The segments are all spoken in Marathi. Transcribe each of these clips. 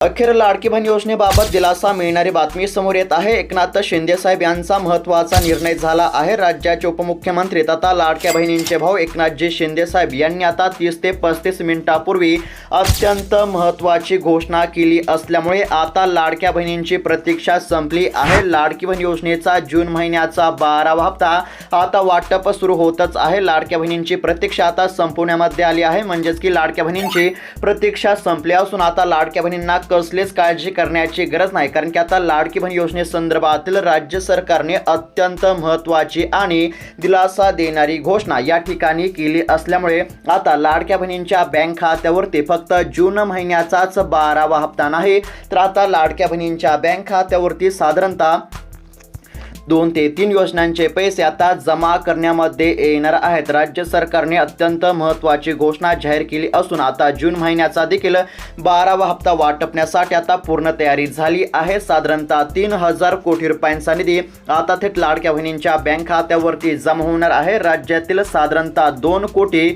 अखेर लाडकी बहीण योजनेबाबत दिलासा मिळणारी बातमी समोर येत आहे. एकनाथ शिंदे साहेब यांचा महत्त्वाचा निर्णय झाला आहे. राज्याचे उपमुख्यमंत्री तथा लाडक्या बहिणींचे भाऊ एकनाथजी शिंदे साहेब यांनी आता तीस ते पस्तीस मिनिटापूर्वी अत्यंत महत्त्वाची घोषणा केली असल्यामुळे आता लाडक्या बहिणींची प्रतीक्षा संपली आहे. लाडकी बहीण योजनेचा जून महिन्याचा बारावा हप्ता आता वाटप सुरू होतच आहे. लाडक्या बहिणींची प्रतीक्षा आता संपवण्यामध्ये आली आहे. म्हणजेच की लाडक्या बहिणींची प्रतीक्षा संपली असून आता लाडक्या बहिणींना कसलीच काळजी करण्याची गरज नाही. कारण की आता लाडकी बहीण योजनेसंदर्भातील राज्य सरकारने अत्यंत महत्त्वाची आणि दिलासा देणारी घोषणा या ठिकाणी केली असल्यामुळे आता लाडक्या बहिणींच्या बँक खात्यावरती फक्त जून महिन्याचाच बारावा हप्ता नाही तर आता लाडक्या बहिणींच्या बँक खात्यावरती साधारणतः दोन ते तीन योजनांचे पैसे आता जमा करण्यामध्ये येणार आहेत. राज्य सरकारने अत्यंत महत्त्वाची घोषणा जाहीर केली असून आता जून महिन्याचा देखील बारावा हप्ता वाटपण्यासाठी आता पूर्ण तयारी झाली आहे. साधारणतः तीन हजार कोटी रुपयांचा निधी आता थेट लाडक्या बहिणींच्या बँक खात्यावरती जमा होणार आहे. राज्यातील साधारणतः दोन कोटी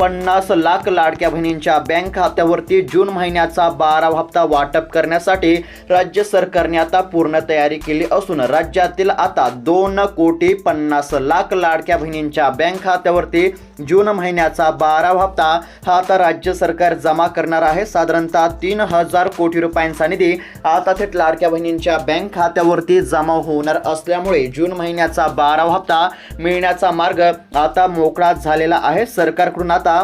पन्नास लाख लाडक्या बहिणींच्या बँक खात्यावरती जून महिन्याचा बारावा हप्ता वाटप करण्यासाठी राज्य सरकारने आता पूर्ण तयारी केली असून राज्यातील आता दोन कोटी पन्नास लाख लाडक्या बहिणींच्या बँक खात्यावरती जून महिन्याचा बारावा हप्ता हा आता राज्य सरकार जमा करणार आहे. साधारणतः तीन हजार कोटी रुपयांचा निधी आता थेट लाडक्या बहिणींच्या बँक खात्यावरती जमा होणार असल्यामुळे जून महिन्याचा बारावा हप्ता मिळण्याचा मार्ग आता मोकळा झालेला आहे. सरकारकडून आता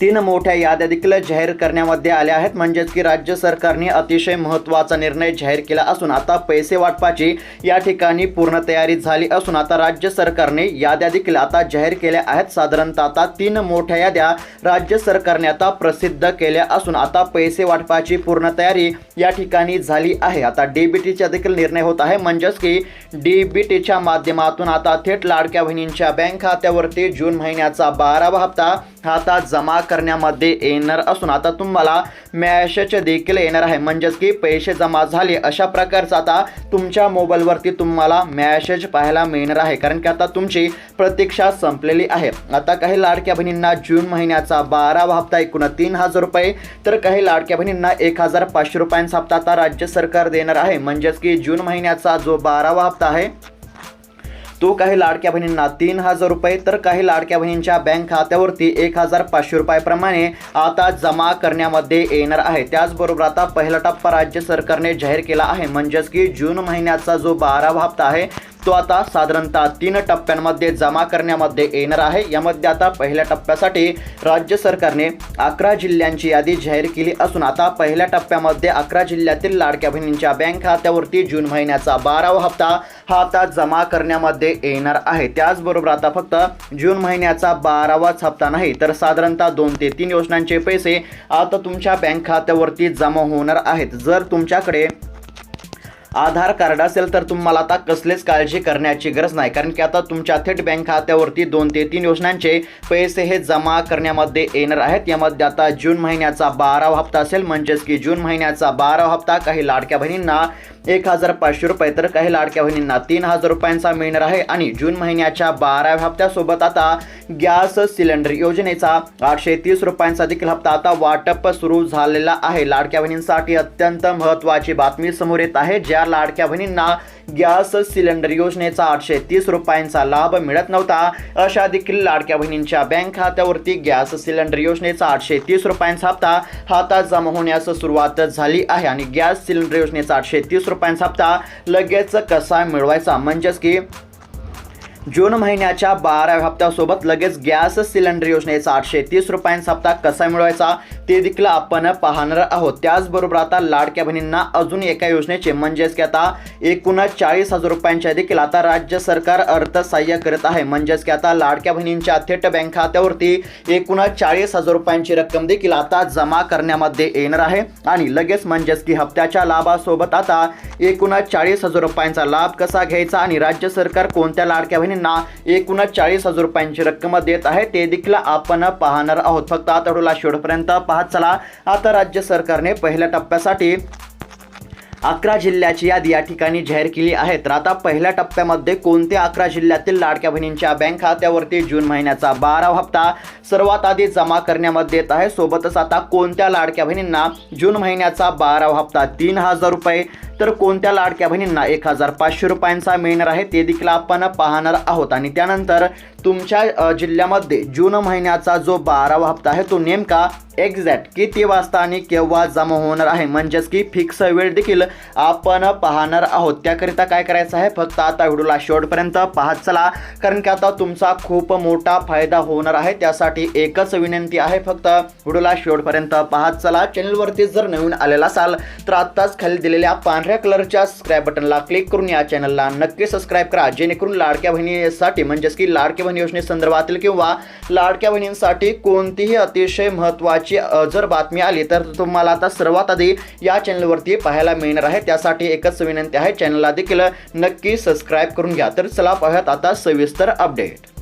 तीन मोठ्या याद्या देखील जाहीर करण्यामध्ये आल्या आहेत. म्हणजेच की राज्य सरकारने अतिशय महत्त्वाचा निर्णय जाहीर केला असून आता पैसे वाटपाची या ठिकाणी पूर्ण तयारी झाली असून आता राज्य सरकारने याद्या देखील आता जाहीर केल्या आहेत. साधारणतः आता तीन मोठ्या याद्या राज्य सरकारने आता प्रसिद्ध केल्या असून आता पैसे वाटपाची पूर्ण तयारी या ठिकाणी झाली आहे. आता डीबीटीचा देखील निर्णय होत आहे. म्हणजेच की डीबीटीच्या माध्यमातून आता थेट लाडक्या बहिणींच्या बँक खात्यावरती जून महिन्याचा बारावा हप्ता हा आता जमा करण्यामध्ये येणार असून आता तुम्हाला मॅसेज देखील येणार आहे. म्हणजेच की पैसे जमा झाले अशा प्रकारचा आता तुमच्या मोबाईलवरती तुम्हाला मॅसेज पाहायला मिळणार आहे. कारण की आता तुमची प्रतीक्षा संपलेली आहे. आता काही लाडक्या बहिणींना जून महिन्याचा बारावा हप्ता एकूण तीन हजार रुपये तर काही लाडक्या बहिणींना एक हजार पाचशे रुपयांचा हप्ता आता राज्य सरकार देणार आहे. म्हणजेच की जून महिन्याचा जो बारावा हप्ता आहे तो काही लाडक्या बहिणींना तीन हजार रुपये तर काही लाडक्या बहिणींच्या बँक खात्यावरती एक हजार पाचशे रुपयाप्रमाणे आता जमा करण्यामध्ये येणार आहे. त्याचबरोबर आता पहिला टप्पा राज्य सरकारने जाहीर केला आहे. म्हणजेच की जून महिन्याचा जो बारावा हप्ता आहे तो आता साधारणतः तीन टप्प्यांमध्ये जमा करण्यामध्ये येणार आहे. यामध्ये आता पहिल्या टप्प्यासाठी राज्य सरकारने अकरा जिल्ह्यांची यादी जाहीर केली असून आता पहिल्या टप्प्यामध्ये अकरा जिल्ह्यातील लाडक्या बहिणींच्या बँक खात्यावरती जून महिन्याचा बारावा हप्ता हा आता जमा करण्यामध्ये येणार आहे. त्याचबरोबर आता फक्त जून महिन्याचा बारावाच हप्ता नाही तर साधारणतः दोन ते तीन योजनांचे पैसे आता तुमच्या बँक खात्यावरती जमा होणार आहेत. जर तुमच्याकडे आधार कार्ड असेल तर तुम्हाला आता कसलेच काळजी करण्याची गरज नाही. कारण की आता तुमच्या थेट बँक खात्यावरती दोन ते तीन योजनांचे पैसे हे जमा करण्यामध्ये येणार आहेत. यामध्ये आता जून महिन्याचा बारावा हप्ता असेल. म्हणजेच की जून महिन्याचा बारावा हप्ता काही लाडक्या बहिणींना एक हजार पाचशे रुपये तर काही लाडक्या बहिणींना तीन हजार रुपयांचा मिळणार आहे. आणि जून महिन्याच्या बाराव्या हप्त्यासोबत आता गॅस सिलेंडर योजनेचा आठशे तीस रुपयांचा देखील हप्ता आता वाटप सुरू झालेला आहे. लाडक्या बहिणींसाठी अत्यंत महत्त्वाची बातमी समोर येत आहे. ज्या लाडक्या बहिणींना गॅस सिलेंडर योजनेचा आठशे तीस रुपयांचा लाभ मिळत नव्हता अशा देखील लाडक्या बहिणींच्या बँक खात्यावरती गॅस सिलेंडर योजनेचा आठशे तीस रुपयांचा हप्ता हातात जमा होण्यास सुरुवात झाली आहे. आणि गॅस सिलेंडर योजनेचा आठशे तीस रुपयांचा हप्ता लगेच कसा मिळवायचा? म्हणजेच की जून महिन्याच्या बाराव्या हप्त्यासोबत लगेच गॅस सिलेंडर योजनेचा आठशे तीस रुपयांचा हप्ता कसा मिळवायचा ते देखील आपण पाहणार आहोत. त्याचबरोबर आता लाडक्या बहिणींना अजून एका योजनेचे म्हणजेच की आता एकूण चाळीस हजार रुपयांच्या देखील आता राज्य सरकार अर्थसहाय्य करत आहे. म्हणजेच की आता लाडक्या बहिणींच्या थेट बँक खात्यावरती एकूण चाळीस हजार रुपयांची रक्कम देखील आता जमा करण्यामध्ये येणार आहे. आणि लगेच म्हणजेच की हप्त्याच्या लाभासोबत आता एकूण चाळीस हजार रुपयांचा लाभ कसा घ्यायचा आणि राज्य सरकार कोणत्या लाडक्या बहिणींना एकूणच चाळीस हजार रुपयांची रक्कम देत आहे. ते देखील आपण पाहणार आहोत. फक्त आता शेवटपर्यंत पाहत चला. आता राज्य सरकारने पहिल्या टप्प्यासाठी अकरा जिल्ह्याची यादी या ठिकाणी जाहीर केली आहे. तर आता पहिल्या टप्प्यामध्ये कोणत्या अकरा जिल्ह्यातील लाडक्या बहिणींच्या बँक खात्यावरती जून महिन्याचा बारावा हप्ता सर्वात आधी जमा करण्यामध्ये येत आहे? सोबतच आता कोणत्या लाडक्या बहिणींना जून महिन्याचा बारावा हप्ता तीन हजार रुपये तर कोणत्या लाडक्या बहिणींना एक हजार पाचशे रुपयांचा मिळणार आहे ते देखील आपण पाहणार आहोत. आणि त्यानंतर तुमच्या जिल्ह्यामध्ये जून महिन्याचा जो बारावा हप्ता आहे तो नेमका एक्झॅक्ट किती वाजता आणि केव्हा जमा होणार आहे? म्हणजेच की फिक्स वेळ देखील आपण पाहणार आहोत. त्याकरिता काय करायचं आहे? फक्त आता व्हिडिओला शेवटपर्यंत पाहत चला. कारण की आता तुमचा खूप मोठा फायदा होणार आहे. त्यासाठी एकच विनंती आहे फक्त व्हिडिओला शेवटपर्यंत पाहत चला. चॅनलवरती जर नवीन आलेला असाल तर आत्ताच खाली दिलेल्या पांढऱ्या कलरच्या सबस्क्राईब बटनला क्लिक करून या चॅनलला नक्की सबस्क्राईब करा. जेणेकरून लाडक्या बहिणीसाठी म्हणजेच की लाडक्या बहिणी योजनेसंदर्भातील किंवा लाडक्या बहिणींसाठी कोणतीही अतिशय महत्त्वाची जर बातमी आली तर तुम्हाला आता सर्वात आधी या चॅनलवरती पाहायला मिळणार आहे. त्यासाठी एकच विनंती आहे चॅनलला देखील नक्की सबस्क्राईब करून घ्या. तर चला पाहूयात आता सविस्तर अपडेट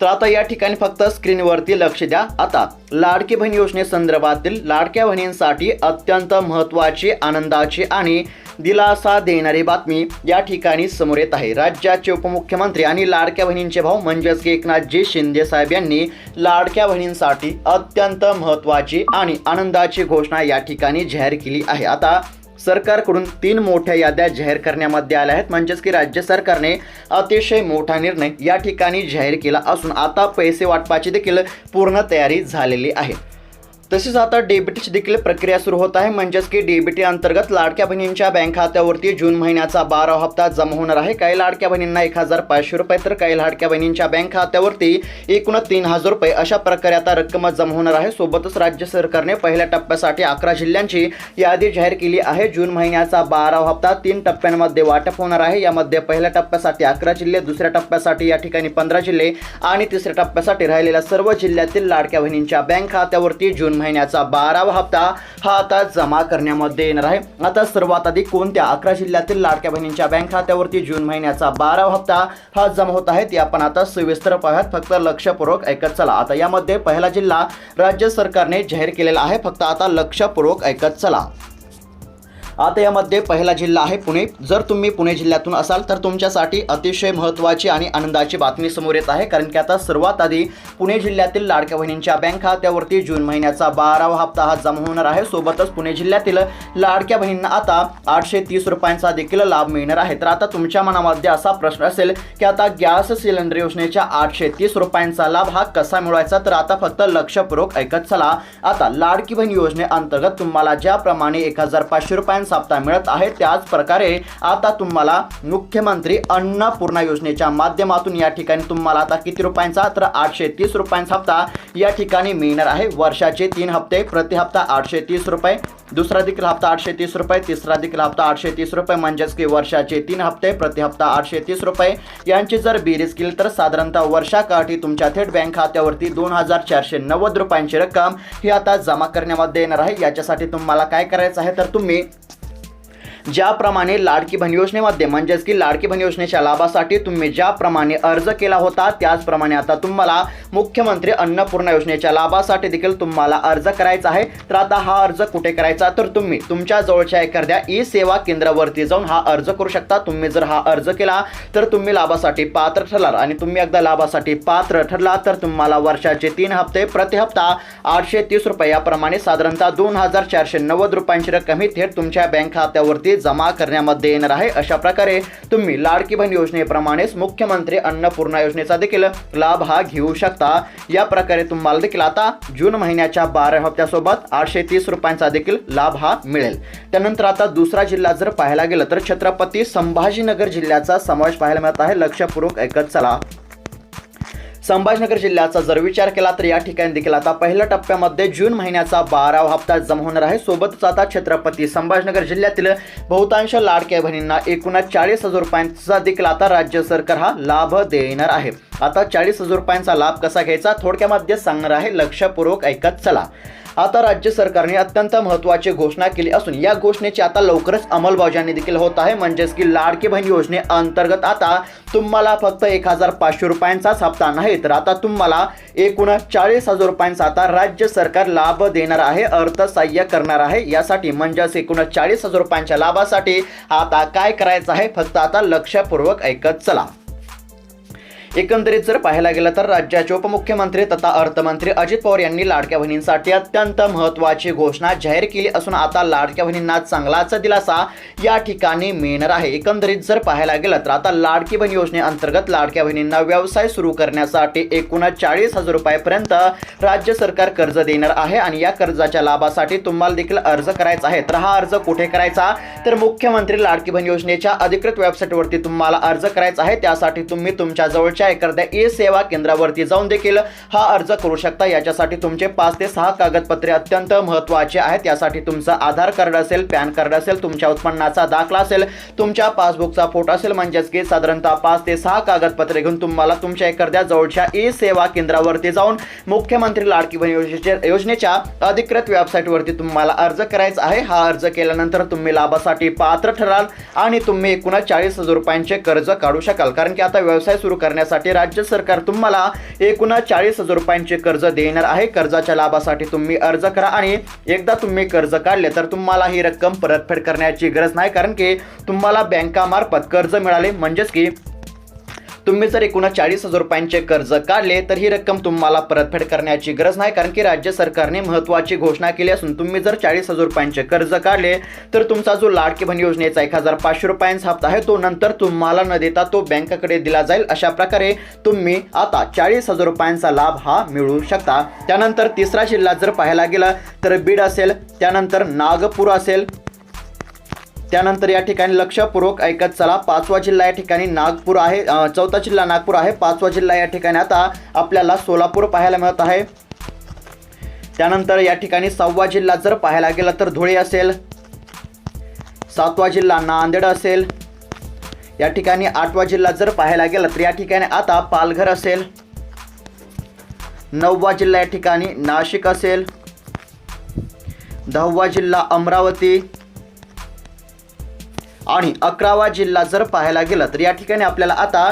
तर आता या ठिकाणी फक्त स्क्रीनवरती लक्ष द्या. आता लाडकी बहीण योजनेसंदर्भातील लाडक्या बहिणींसाठी अत्यंत महत्त्वाची आनंदाची आणि दिलासा देणारी बातमी या ठिकाणी समोर येत आहे. राज्याचे उपमुख्यमंत्री आणि लाडक्या बहिणींचे भाऊ म्हणजेच की एकनाथजी शिंदे साहेब यांनी लाडक्या बहिणींसाठी अत्यंत महत्त्वाची आणि आनंदाची घोषणा या ठिकाणी जाहीर केली आहे. आता सरकारकडून तीन मोठ्या याद्या जाहीर करण्यामध्ये आल्या आहेत. म्हणजेच की राज्य सरकारने अतिशय मोठा निर्णय या ठिकाणी जाहीर केला असून आता पैसे वाटपाची देखील पूर्ण तयारी झालेली आहे. तसेच आता डेबिटची देखील प्रक्रिया सुरू होत आहे. म्हणजेच की डेबिटी अंतर्गत लाडक्या बहिणींच्या बँक खात्यावरती जून महिन्याचा बारा हप्ता जमा होणार आहे. काही लाडक्या बहिणींना एक हजार पाचशे रुपये तर काही लाडक्या बहिणींच्या बँक खात्यावरती एकूण तीन हजार रुपये अशा प्रकारे आता रक्कम जमा होणार आहे. सोबतच राज्य सरकारने पहिल्या टप्प्यासाठी अकरा जिल्ह्यांची यादी जाहीर केली आहे. जून महिन्याचा बारा हप्ता तीन टप्प्यांमध्ये वाटप होणार आहे. यामध्ये पहिल्या टप्प्यासाठी अकरा जिल्हे दुसऱ्या टप्प्यासाठी या ठिकाणी पंधरा जिल्हे आणि तिसऱ्या टप्प्यासाठी राहिलेल्या सर्व जिल्ह्यातील लाडक्या बहिणींच्या बँक खात्यावरती जून महिन्याचा बारावा हप्ता हा आता जमा करण्यामध्ये येणार आहे. आता सर्वात आधी कोणत्या अकरा जिल्ह्यातील लाडक्या बहिणींच्या बँक खात्यावरती जून महिन्याचा बारावा हप्ता हा जमा होत आहे ते आपण आता सविस्तर पाहत फक्त लक्षपूर्वक ऐकत चला. आता यामध्ये पहिला जिल्हा राज्य सरकारने जाहीर केलेला आहे फक्त आता लक्षपूर्वक ऐकत चला. आता यामध्ये पहिला जिल्हा आहे पुणे. जर तुम्ही पुणे जिल्ह्यातून असाल तर तुमच्यासाठी अतिशय महत्त्वाची आणि आनंदाची बातमी समोर येत आहे. कारण की आता सर्वात आधी पुणे जिल्ह्यातील लाडक्या बहिणींच्या बँक खात्यावरती जून महिन्याचा बारावा हप्ता हा जमा होणार आहे. सोबतच पुणे जिल्ह्यातील लाडक्या बहिणींना आता आठशे तीस रुपयांचा देखील लाभ मिळणार आहे. तर आता तुमच्या मनामध्ये असा प्रश्न असेल की आता गॅस सिलेंडर योजनेच्या आठशे तीस रुपयांचा लाभ हा कसा मिळवायचा? तर आता फक्त लक्षपूर्वक ऐकत चला. आता लाडकी बहीण योजनेअंतर्गत तुम्हाला ज्याप्रमाणे एक हजार पाचशे रुपयांचा साप्ताह मिळत आहे. त्याच प्रकारे आता तुम्हाला मुख्यमंत्री अन्नपूर्णा योजनेच्या माध्यमातून या ठिकाणी तुम्हाला आता किती रुपयांचा? तर आठशे तीस रुपयांचा हप्ता या ठिकाणी मिळणार आहे. वर्षाचे तीन हप्ते प्रति हप्ता आठशे तीस रुपये दुसरा देखील हप्ता आठशे तीस रुपये तिसरा देखील हप्ता आठशे तीस रुपये म्हणजेच की वर्षाचे तीन हप्ते प्रति हप्ता आठशे तीस रुपये. यांची जर बेरीज केली तर साधारणतः वर्षाकाठी तुमच्या थेट बँक खात्यावरती दोन हजार चारशे नव्वद रुपयांची रक्कम ही आता जमा करण्यामध्ये येणार आहे. याच्यासाठी तुम्हाला काय करायचं आहे? तर तुम्ही ज्याप्रमाणे लाडकी बहीण योजनेमध्ये म्हणजेच की लाडकी बहीण योजनेच्या लाभासाठी तुम्ही ज्याप्रमाणे अर्ज केला होता त्याचप्रमाणे आता तुम्हाला मुख्यमंत्री अन्नपूर्णा योजनेच्या लाभासाठी देखील तुम्हाला अर्ज करायचा आहे. तर आता हा अर्ज कुठे करायचा? तर तुम्ही तुमच्या जवळच्या एखाद्या ई सेवा केंद्रावरती जाऊन हा अर्ज करू शकता. तुम्ही जर हा अर्ज केला तर तुम्ही लाभासाठी पात्र ठरलात. आणि तुम्ही एकदा लाभासाठी पात्र ठरला तर तुम्हाला वर्षाचे तीन हप्ते प्रति हप्ता आठशे तीस रुपये याप्रमाणे साधारणतः दोन हजार चारशे नव्वद रुपयांची रक्कम ही थेट तुमच्या बँक खात्यावरती जमा करण्यामध्ये येणार आहे. अशा प्रकारे तुम्ही लाडकी बहीण योजनेप्रमाणेच मुख्यमंत्री अन्नपूर्णा योजनेचा देखील लाभ हा घेऊ शकता. या प्रकारे तुम्हाला देखील आता जून महिन्याच्या बारा हप्त्यासोबत आठशे तीस रुपयांचा देखील लाभ हा मिळेल. त्यानंतर आता दुसरा जिल्हा जर पाहायला गेलं तर छत्रपती संभाजीनगर जिल्ह्याचा समावेश पाहायला मिळत आहे. लक्षपूर्वक ऐकत चला. संभाजीनगर जिल्ह्याचा जर विचार केला तर या ठिकाणी देखील आता पहिल्या टप्प्यामध्ये जून महिन्याचा बारावा हप्ता जमा होणार आहे. सोबतच आता छत्रपती संभाजीनगर जिल्ह्यातील बहुतांश लाडक्या बहिणींना एकूणच चाळीस हजार रुपयांचा देखील आता राज्य सरकार हा लाभ देणार आहे. आता चाळीस हजार रुपयांचा लाभ कसा घ्यायचा? थोडक्यामध्ये सांगणार आहे. लक्षपूर्वक ऐकत चला. आता राज्य सरकारने अत्यंत महत्त्वाची घोषणा केली असून या घोषणेची आता लवकरच अंमलबजावणी देखील होत आहे. म्हणजेच की लाडकी बहीण योजनेअंतर्गत आता तुम्हाला फक्त एक हजार पाचशे रुपयांचाच हप्ता नाही तर आता तुम्हाला एकूण चाळीस हजार रुपयांचा आता राज्य सरकार लाभ देणार आहे अर्थसहाय्य करणार आहे. यासाठी म्हणजेच एकूण चाळीस हजार रुपयांच्या लाभासाठी आता काय करायचं आहे फक्त आता लक्षपूर्वक ऐकत चला. एकंदरीत जर पाहायला गेलं तर राज्याचे उपमुख्यमंत्री तथा अर्थमंत्री अजित पवार यांनी लाडक्या बहिणींसाठी अत्यंत महत्त्वाची घोषणा जाहीर केली असून आता लाडक्या बहिणींना चांगलाच दिलासा या ठिकाणी मिळणार आहे. एकंदरीत जर पाहायला गेलं तर आता लाडकी बहीण योजनेअंतर्गत लाडक्या बहिणींना व्यवसाय सुरू करण्यासाठी एकूण चाळीस हजार रुपयापर्यंत राज्य सरकार कर्ज देणार आहे आणि या कर्जाच्या लाभासाठी तुम्हाला देखील अर्ज करायचा आहे. तर हा अर्ज कुठे करायचा? तर मुख्यमंत्री लाडकी बहीण योजनेच्या अधिकृत वेबसाईटवरती तुम्हाला अर्ज करायचा आहे. त्यासाठी तुम्ही तुमच्या जवळच्या एखाद्या ई सेवा केंद्रावरती जाऊन देखील हा अर्ज करू शकता. याच्यासाठी तुमचे पाच ते सहा कागदपत्रे अत्यंत महत्त्वाचे आहेत. यासाठी तुमचं आधार कार्ड असेल पॅन कार्ड असेल तुमच्या उत्पन्नाचा दाखला असेल तुमच्या पासबुकचा फोटो असेल म्हणजेच की साधारणतः पाच ते सहा कागदपत्रे घेऊन तुम्हाला तुमच्या एखाद्या जवळच्या ई सेवा केंद्रावरती जाऊन मुख्यमंत्री लाडकी बहीण योजनेच्या योजनेच्या अधिकृत वेबसाईटवरती तुम्हाला अर्ज करायचा आहे. हा अर्ज केल्यानंतर तुम्ही लाभासाठी पात्र ठराल आणि तुम्ही एकूण चाळीस हजार रुपयांचे कर्ज काढू शकाल. कारण की आता व्यवसाय सुरू करण्यासाठी राज्य सरकार तुम्हाला एकूण चाळीस हजार रुपयांचे कर्ज देणार आहे. कर्जाच्या लाभासाठी तुम्ही अर्ज करा आणि एकदा तुम्ही कर्ज काढले तर तुम्हाला ही रक्कम परतफेड करण्याची गरज नाही कारण की तुम्हाला बँकामार्फत कर्ज मिळाले. म्हणजेच की तुम्ही जर एकूण चाळीस हजार रुपयांचे कर्ज काढले तर ही रक्कम तुम्हाला परतफेड करण्याची गरज नाही कारण की राज्य सरकारने महत्त्वाची घोषणा केली असून तुम्ही जर चाळीस हजार रुपयांचे कर्ज काढले तर तुमचा जो लाडकी बहीण योजनेचा एक हजार पाचशे रुपयांचा हप्ता आहे तो नंतर तुम्हाला न देता तो बँकेकडे दिला जाईल. अशा प्रकारे तुम्ही आता चाळीस हजार रुपयांचा लाभ हा मिळू शकता. त्यानंतर तिसरा जिल्हा जर पाहायला गेला तर बीड असेल त्यानंतर नागपूर असेल त्यानंतर या ठिकाणी लक्षपूर्वक ऐकत चला. पाचवा जिल्हा या ठिकाणी नागपूर आहे. चौथा जिल्हा नागपूर आहे. पाचवा जिल्हा या ठिकाणी आता आपल्याला सोलापूर पाहायला मिळत आहे. त्यानंतर या ठिकाणी सहावा जिल्हा जर पाहायला गेला तर धुळे असेल. सातवा जिल्हा नांदेड असेल. या ठिकाणी आठवा जिल्हा जर पाहायला गेला तर या ठिकाणी आता पालघर असेल. नववा जिल्हा या ठिकाणी नाशिक असेल. दहावा जिल्हा अमरावती. आणि अकरावा जिल्हा जर पाहायला गेलं तर या ठिकाणी आपल्याला आता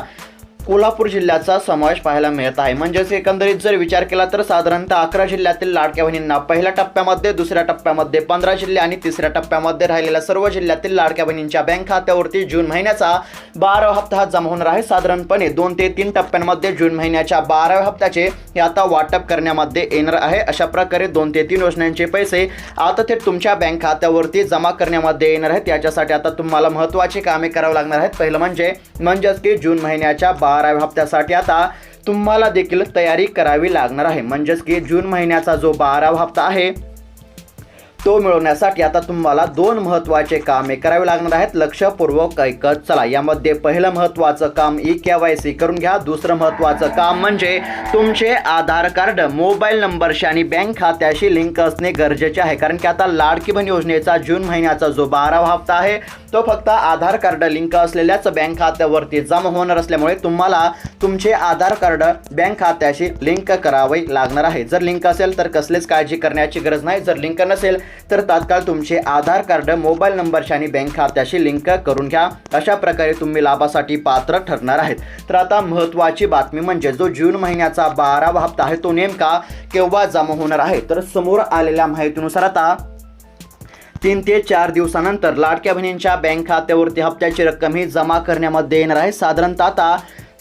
कोल्हापूर जिल्ह्याचा समावेश पाहायला मिळत आहे. म्हणजेच एकंदरीत जर विचार केला तर साधारणतः अकरा जिल्ह्यातील लाडक्या बहिणींना पहिल्या टप्प्यामध्ये दुसऱ्या टप्प्यामध्ये पंधरा जिल्हे आणि तिसऱ्या टप्प्यामध्ये राहिलेल्या सर्व जिल्ह्यातील लाडक्या बहिणींच्या बँक खात्यावरती जून महिन्याचा बाराव्या हप्ता हा जमा होणार आहे. साधारणपणे दोन ते तीन टप्प्यांमध्ये जून महिन्याच्या बाराव्या हप्त्याचे हे आता वाटप करण्यामध्ये येणार आहे. अशा प्रकारे दोन ते तीन योजनांचे पैसे आता थेट तुमच्या बँक खात्यावरती जमा करण्यामध्ये येणार आहेत. याच्यासाठी आता तुम्हाला महत्त्वाची कामे करावी लागणार आहेत. पहिलं म्हणजे म्हणजेच की जून महिन्याच्या बाराव्या हप्त्यासाठी आता तुम्हाला देखील तयारी करावी लागणार आहे. म्हणजेच की जून महिन्याचा जो बारावा हप्ता आहे तो मिळवण्यासाठी आता तुम्हाला दोन महत्त्वाचे कामे करावे लागणार आहेत. लक्षपूर्वक ऐकत चला. यामध्ये पहिलं महत्त्वाचं काम ई के वाय सी करून घ्या. दुसरं महत्त्वाचं काम म्हणजे तुमचे आधार कार्ड मोबाईल नंबरशी आणि बँक खात्याशी लिंक असणे गरजेचे आहे. कारण की आता लाडकी बहीण योजनेचा जून महिन्याचा जो बारावा हप्ता आहे तो फक्त आधार कार्ड लिंक असलेल्याच बँक खात्यावरती जमा होणार असल्यामुळे तुम्हाला तुमचे आधार कार्ड बँक खात्याशी लिंक करावे लागणार आहे. जर लिंक असेल तर कसलीच काळजी करण्याची गरज नाही. जर लिंक नसेल तर तात्काळ तुमचे आधार कार्ड मोबाईल नंबरशी आणि बँक खात्याशी लिंक करून घ्या. अशा प्रकारे तुम्ही लाभासाठी पात्र ठरणार आहेत. तर आता महत्त्वाची बातमी म्हणजे जो जून महिन्याचा बारावा हप्ता आहे तो नेमका केव्हा जमा होणार आहे? तर समोर आलेल्या माहितीनुसार आता तीन ते चार दिवसानंतर लाडक्या बहिणींच्या बँक खात्यावरती हप्त्याची रक्कम ही जमा करण्यामध्ये येणार आहे. साधारणतः आता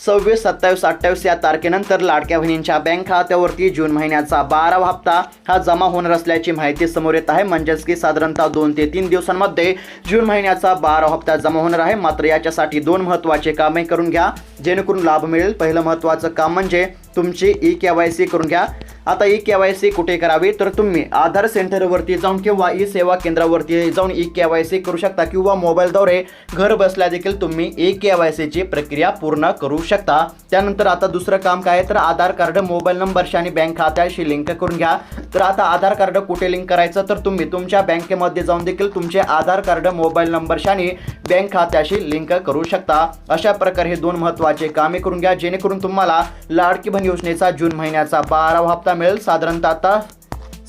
सव्वीस सत्तावीस अठ्ठावीस या तारखेनंतर लाडक्या बहिणींच्या बँक खात्यावरती जून महिन्याचा बारावा हप्ता हा जमा होणार असल्याची माहिती समोर येत आहे. म्हणजेच की साधारणतः दोन ते तीन दिवसांमध्ये जून महिन्याचा बारावा हप्ता जमा होणार आहे. मात्र याच्यासाठी दोन महत्त्वाचे कामे करून घ्या. जेणेकरून लाभ मिळेल. पहिलं महत्त्वाचं काम म्हणजे तुमची ई के वाय सी करून घ्या. आता ई के वाय सी कुठे करावी? तर तुम्ही आधार सेंटरवरती जाऊन किंवा ई सेवा केंद्रावरती जाऊन ई के वाय सी करू शकता किंवा मोबाईलद्वारे घर बसल्या देखील तुम्ही ई के वाय सीची प्रक्रिया पूर्ण करू शकता. त्यानंतर आता दुसरं काम काय आहे? तर आधार कार्ड मोबाईल नंबरशी आणि बँक खात्याशी लिंक करून घ्या. तर आता आधार कार्ड कुठे लिंक करायचं? तर तुम्ही तुमच्या बँकेमध्ये जाऊन देखील तुमचे आधार कार्ड मोबाईल नंबरशी आणि बँक खात्याशी लिंक करू शकता. अशा प्रकारे हे दोन महत्त्वाचे कामे करून घ्या जेणेकरून तुम्हाला लाडकी बहीण योजनेचा जून महिन्याचा बारावा हप्ता मिळेल. साधारणतः आता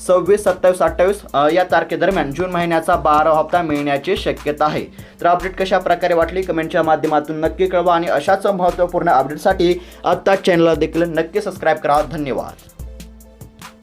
सव्वीस सत्तावीस अठ्ठावीस या तारखेदरम्यान जून महिन्याचा बारा हप्ता मिळण्याची शक्यता आहे. तर अपडेट कशा प्रकारे वाटली? कमेंटच्या माध्यमातून नक्की कळवा आणि अशाच महत्त्वपूर्ण अपडेटसाठी आत्ता चॅनलला देखील नक्की सबस्क्राईब करा. धन्यवाद.